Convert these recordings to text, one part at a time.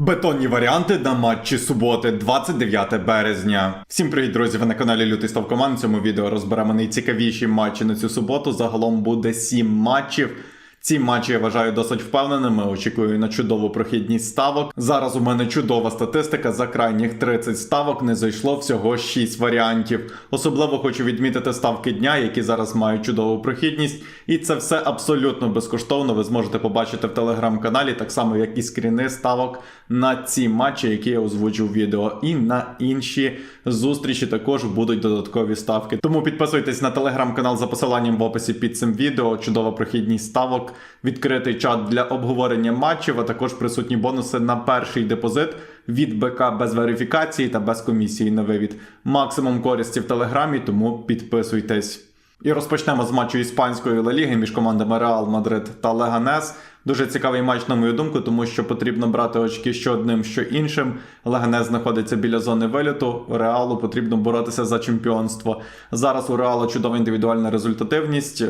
Бетонні варіанти на матчі суботи, 29 березня. Всім привіт, друзі! Ви на каналі Лютий Ставкоман. В цьому відео розберемо найцікавіші матчі на цю суботу. Загалом буде 7 матчів. Ці матчі я вважаю досить впевненими. Очікую на чудову прохідність ставок. Зараз у мене чудова статистика. За крайніх 30 ставок не зайшло всього 6 варіантів. Особливо хочу відмітити ставки дня, які зараз мають чудову прохідність. І це все абсолютно безкоштовно. Ви зможете побачити в телеграм-каналі, так само як і скріни ставок на ці матчі, які я озвучив в відео. І на інші зустрічі також будуть додаткові ставки. Тому підписуйтесь на телеграм-канал за посиланням в описі під цим відео. Чудова прохідність ставок, відкритий чат для обговорення матчів, а також присутні бонуси на перший депозит від БК без верифікації та без комісії на вивід. Максимум користі в телеграмі, тому підписуйтесь. І розпочнемо з матчу іспанської Ла Ліги між командами Реал Мадрид та Леганес. Дуже цікавий матч, на мою думку, тому що потрібно брати очки що одним, що іншим. Леганес знаходиться біля зони виліту. Реалу потрібно боротися за чемпіонство. Зараз у Реалу чудова індивідуальна результативність,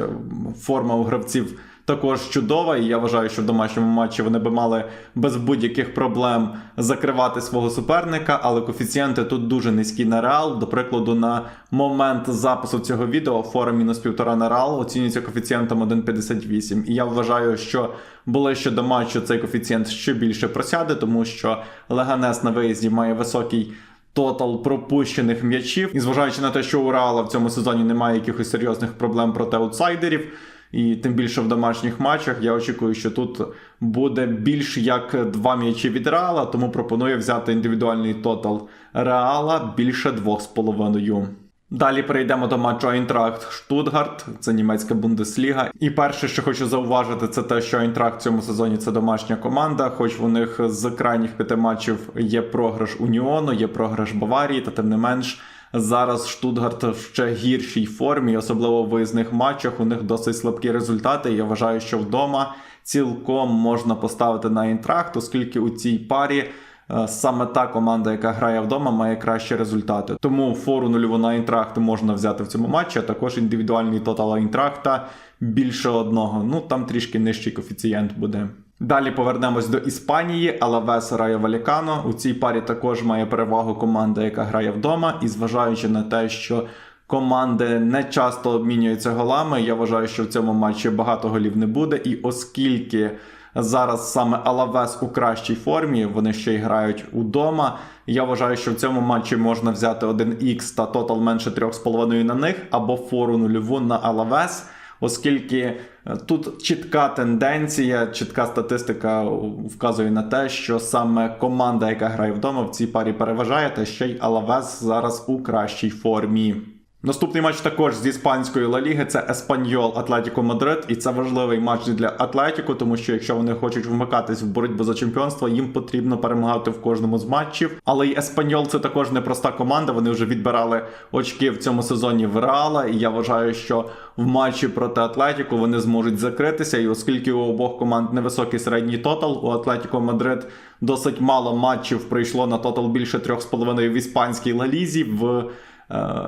форма у гравців. Також чудова, і я вважаю, що в домашньому матчі вони би мали без будь-яких проблем закривати свого суперника, але коефіцієнти тут дуже низькі на реал. До прикладу, на момент запису цього відео фора мінус півтора на реал оцінюється коефіцієнтом 1,58. І я вважаю, що ближче до матчу цей коефіцієнт ще більше просяде, тому що Леганес на виїзді має високий. Тотал пропущених м'ячів, і зважаючи на те, що у Реала в цьому сезоні немає якихось серйозних проблем проти аутсайдерів, і тим більше в домашніх матчах я очікую, що тут буде більш як два м'ячі від Реала, тому пропоную взяти індивідуальний тотал Реала більше 2,5. Далі перейдемо до матчу Айнтрахт Штутгарт, це німецька бундесліга. І перше, що хочу зауважити, це те, що Айнтрахт в цьому сезоні це домашня команда, хоч у них з крайніх п'яти матчів є програш Уніону, є програш Баварії, та тим не менш. Зараз Штутгарт в ще гіршій формі, особливо в виїзних матчах. У них досить слабкі результати. Я вважаю, що вдома цілком можна поставити на інтракт, оскільки у цій парі е, саме та команда, яка грає вдома, має кращі результати. Тому фору нульову на інтракт можна взяти в цьому матчі, а також індивідуальний тотал інтракта більше одного. Ну там трішки нижчий коефіцієнт буде. Далі повернемось до Іспанії. Алавес грає Валікано. У цій парі також має перевагу команда, яка грає вдома. І зважаючи на те, що команди не часто обмінюються голами, я вважаю, що в цьому матчі багато голів не буде. І оскільки зараз саме Алавес у кращій формі, вони ще й грають удома. Я вважаю, що в цьому матчі можна взяти 1х та тотал менше 3,5 на них, або фору нульову на Алавес оскільки е, тут чітка тенденція, чітка статистика вказує на те, що саме команда, яка грає вдома, в цій парі переважає, та ще й Алавес зараз у кращій формі. Наступний матч також з іспанської Ла Ліги це Еспаньол Атлетіко Мадрид, і це важливий матч для Атлетіко, тому що якщо вони хочуть вмикатись в боротьбу за чемпіонство, їм потрібно перемагати в кожному з матчів. Але й Еспаньол це також непроста команда. Вони вже відбирали очки в цьому сезоні в Реала. І я вважаю, що в матчі проти Атлетіко вони зможуть закритися. І оскільки у обох команд невисокий середній тотал, у Атлетіко Мадрид досить мало матчів прийшло на тотал більше 3,5 в іспанській лалізі. в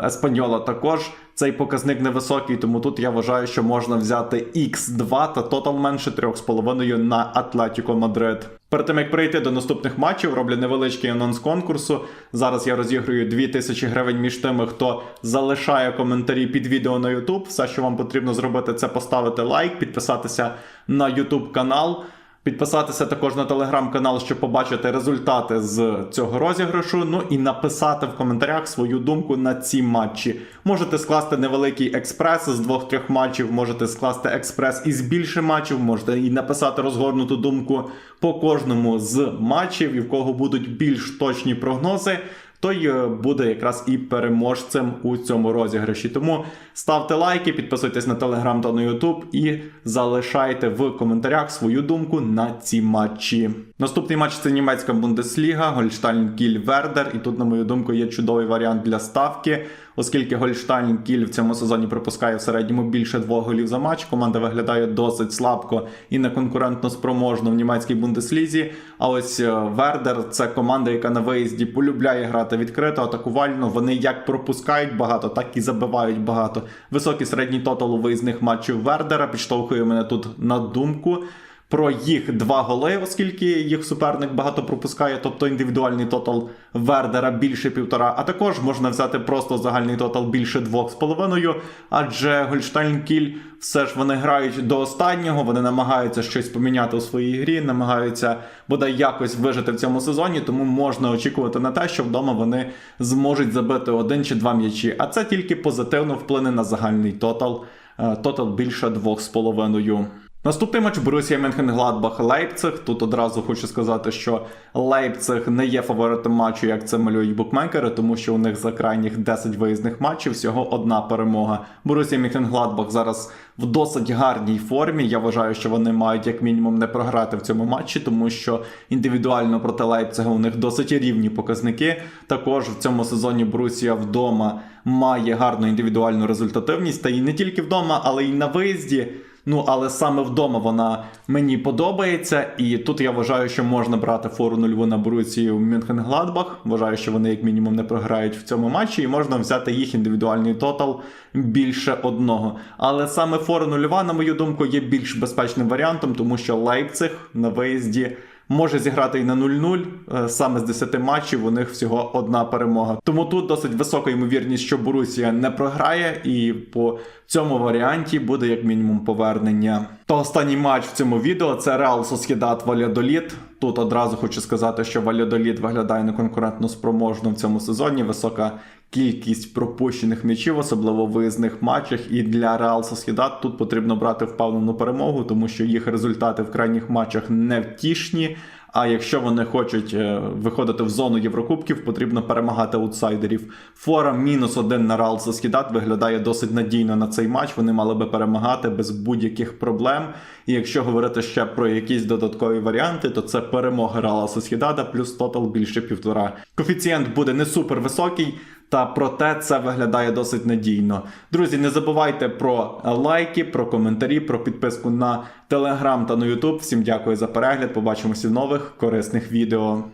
Еспаньола також цей показник невисокий, тому тут я вважаю, що можна взяти X2 та тотал менше 3,5 на Атлетіко Мадрид. Перед тим як прийти до наступних матчів, роблю невеличкий анонс конкурсу. Зараз я розіграю 2000 гривень між тими, хто залишає коментарі під відео на YouTube. Все, що вам потрібно зробити, це поставити лайк, підписатися на YouTube канал. Підписатися також на телеграм-канал, щоб побачити результати з цього розіграшу. Ну і написати в коментарях свою думку на ці матчі. Можете скласти невеликий експрес з двох-трьох матчів, можете скласти експрес із більше матчів, можете і написати розгорнуту думку по кожному з матчів, і в кого будуть більш точні прогнози той е, буде якраз і переможцем у цьому розіграші. Тому ставте лайки, підписуйтесь на телеграм та на ютуб і залишайте в коментарях свою думку на ці матчі. Наступний матч це німецька бундесліга, Гольштайн Кіль Вердер. І тут, на мою думку, є чудовий варіант для ставки. Оскільки Гольштайн Кіль в цьому сезоні пропускає в середньому більше двох голів за матч, команда виглядає досить слабко і неконкурентно спроможно в німецькій бундеслізі. А ось е, Вердер це команда, яка на виїзді полюбляє грати відкрито, атакувально. Вони як пропускають багато, так і забивають багато. Високий середній тотал у виїзних матчів Вердера підштовхує мене тут на думку про їх два голи, оскільки їх суперник багато пропускає, тобто індивідуальний тотал Вердера більше півтора. А також можна взяти просто загальний тотал більше двох з половиною, адже Гольштайн Кіль все ж вони грають до останнього, вони намагаються щось поміняти у своїй грі, намагаються бодай якось вижити в цьому сезоні, тому можна очікувати на те, що вдома вони зможуть забити один чи два м'ячі. А це тільки позитивно вплине на загальний тотал. Е, Тотал більше двох з половиною. Наступний матч Борусія Менхенгладбах Лейпциг. Тут одразу хочу сказати, що Лейпциг не є фаворитом матчу, як це малюють букмекери, тому що у них за крайніх 10 виїзних матчів всього одна перемога. Борусія Менхенгладбах зараз в досить гарній формі. Я вважаю, що вони мають як мінімум не програти в цьому матчі, тому що індивідуально проти Лейпцига у них досить рівні показники. Також в цьому сезоні Борусія вдома має гарну індивідуальну результативність, та і не тільки вдома, але й на виїзді. Ну, але саме вдома вона мені подобається, і тут я вважаю, що можна брати фору нульву на боруці Мюнхен-Гладбах. Вважаю, що вони як мінімум не програють в цьому матчі, і можна взяти їх індивідуальний тотал більше одного. Але саме фору нульва, на мою думку, є більш безпечним варіантом, тому що Лейпциг на виїзді. Може зіграти і на 0-0. Е, Саме з 10 матчів у них всього одна перемога. Тому тут досить висока ймовірність, що Борусія не програє, і по цьому варіанті буде як мінімум повернення. То останній матч в цьому відео це Реал Сосхідат Валядоліт. Тут одразу хочу сказати, що Валядоліт виглядає неконкурентно спроможно в цьому сезоні. Висока кількість пропущених м'ячів, особливо в виїзних матчах. І для Реал Сосхідат тут потрібно брати впевнену перемогу, тому що їх результати в крайніх матчах не втішні. А якщо вони хочуть е, виходити в зону Єврокубків, потрібно перемагати аутсайдерів. Фора мінус один на Реал Соскідат виглядає досить надійно на цей матч. Вони мали би перемагати без будь-яких проблем. І якщо говорити ще про якісь додаткові варіанти, то це перемога Реала Соскідада плюс тотал більше півтора. Коефіцієнт буде не супер високий. Та проте це виглядає досить надійно. Друзі, не забувайте про лайки, про коментарі, про підписку на телеграм та на Ютуб. Всім дякую за перегляд. Побачимося в нових корисних відео.